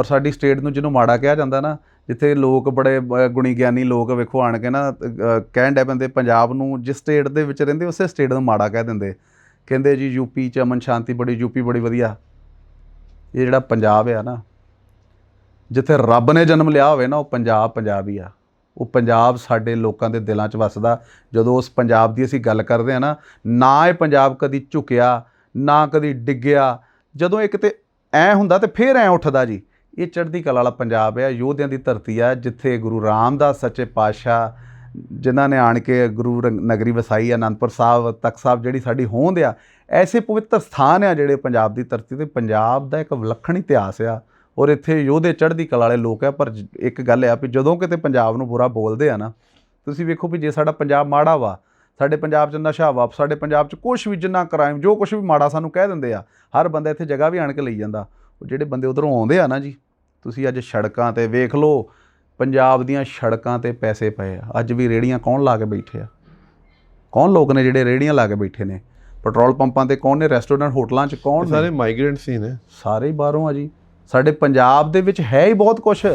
ਔਰ ਸਾਡੀ ਸਟੇਟ ਨੂੰ ਜਿਹਨੂੰ ਮਾੜਾ ਕਿਹਾ ਜਾਂਦਾ ਨਾ ਜਿੱਥੇ ਲੋਕ ਬੜੇ ਗੁਣੀ ਗਿਆਨੀ ਲੋਕ ਵੇਖੋ ਆਣ ਕੇ ਨਾ ਅ, ਕਹਿਣ ਡੇ ਬੰਦੇ ਪੰਜਾਬ ਨੂੰ ਜਿਸ ਸਟੇਟ ਦੇ ਵਿੱਚ ਰਹਿੰਦੇ ਉਸੇ ਸਟੇਟ ਨੂੰ ਮਾੜਾ ਕਹਿ ਦਿੰਦੇ। ਕਹਿੰਦੇ ਜੀ ਯੂਪੀ ਚ ਅਮਨ ਸ਼ਾਂਤੀ ਬੜੀ ਯੂਪੀ ਬੜੀ ਵਧੀਆ। ਇਹ ਜਿਹੜਾ ਪੰਜਾਬ ਆ ਨਾ ਜਿੱਥੇ ਰੱਬ ਨੇ ਜਨਮ ਲਿਆ ਹੋਵੇ ਨਾ ਉਹ ਪੰਜਾਬ ਪੰਜਾਬ ਹੀ ਆ। ਉਹ ਪੰਜਾਬ ਸਾਡੇ ਲੋਕਾਂ ਦੇ ਦਿਲਾਂ 'ਚ ਵੱਸਦਾ। ਜਦੋਂ ਉਸ ਪੰਜਾਬ ਦੀ ਅਸੀਂ ਗੱਲ ਕਰਦੇ ਆ ਨਾ ਨਾ ਇਹ ਪੰਜਾਬ ਕਦੀ ਝੁਕਿਆ ਨਾ ਕਦੀ ਡਿੱਗਿਆ। ਜਦੋਂ ਇਹ ਕਿਤੇ ਐ ਹੁੰਦਾ ਤੇ ਫੇਰ ਐ ਉੱਠਦਾ ਜੀ। ਇਹ ਚੜ੍ਹਦੀ ਕਲਾ ਵਾਲਾ ਪੰਜਾਬ ਹੈ, ਯੋਧਿਆਂ ਦੀ ਧਰਤੀ ਆ ਜਿੱਥੇ ਗੁਰੂ ਰਾਮਦਾਸ ਸੱਚੇ ਪਾਤਸ਼ਾਹ, ਜਿਨ੍ਹਾਂ ਨੇ ਆਣ ਕੇ ਗੁਰੂ ਰੰਗ- ਨਗਰੀ ਵਸਾਈ ਅਨੰਦਪੁਰ ਸਾਹਿਬ ਤਖਤ ਸਾਹਿਬ ਜਿਹੜੀ ਸਾਡੀ ਹੋਂਦ ਆ, ਐਸੇ ਪਵਿੱਤਰ ਸਥਾਨ ਆ ਜਿਹੜੇ ਪੰਜਾਬ ਦੀ ਧਰਤੀ ਤੇ ਪੰਜਾਬ ਦਾ ਇੱਕ ਵਿਲੱਖਣ ਇਤਿਹਾਸ ਆ ਔਰ ਇੱਥੇ ਯੋਧੇ ਚੜ੍ਹਦੀ ਕਲਾ ਵਾਲੇ ਲੋਕ ਆ, ਪਰ ਇੱਕ ਗੱਲ ਆ ਵੀ ਜਦੋਂ ਕਿਤੇ ਪੰਜਾਬ ਨੂੰ ਬੁਰਾ ਬੋਲਦੇ ਆ ਨਾ, ਤੁਸੀਂ ਵੇਖੋ ਵੀ ਜੇ ਸਾਡਾ ਪੰਜਾਬ ਮਾੜਾ ਵਾ, ਸਾਡੇ ਪੰਜਾਬ 'ਚ ਨਸ਼ਾ ਵਾ, ਸਾਡੇ ਪੰਜਾਬ 'ਚ ਕੁਛ ਵੀ ਜਿੰਨਾ ਕ੍ਰਾਈਮ, ਜੋ ਕੁਛ ਵੀ ਮਾੜਾ ਸਾਨੂੰ ਕਹਿ ਦਿੰਦੇ ਆ, ਹਰ ਬੰਦਾ ਇੱਥੇ ਜਗ੍ਹਾ ਵੀ ਆਣ ਕੇ ਲਈ ਜਾਂਦਾ, ਉਹ ਜਿਹੜੇ ਬੰਦੇ ਉਧਰੋਂ ਆਉਂਦੇ ਆ ਨਾ ਜੀ ਤੁਸੀਂ ਅੱਜ ਸੜਕਾਂ ਤੇ ਵੇਖ ਲਓ ਪੰਜਾਬ ਦੀਆਂ ਸੜਕਾਂ ਤੇ ਪੈਸੇ ਪਏ ਆ। ਅੱਜ ਵੀ ਰੇੜੀਆਂ ਕੌਣ ਲਾ ਕੇ ਬੈਠੇ ਆ? ਕੌਣ ਲੋਕ ਨੇ ਜਿਹੜੇ ਰੇੜੀਆਂ ਲਾ ਕੇ ਬੈਠੇ ਨੇ? ਪੈਟਰੋਲ ਪੰਪਾਂ ਤੇ ਕੌਣ ਨੇ? ਰੈਸਟੋਰੈਂਟ ਹੋਟਲਾਂ 'ਚ ਕੌਣ ਨੇ ਸਾਰੇ ਮਾਈਗ੍ਰੈਂਟਸ ਹੀ ਨੇ। ਸਾਰੇ ਬਾਹਰੋਂ ਆ ਜੀ। ਸਾਡੇ ਪੰਜਾਬ ਦੇ ਵਿੱਚ ਹੈ ਹੀ ਬਹੁਤ ਕੁਝ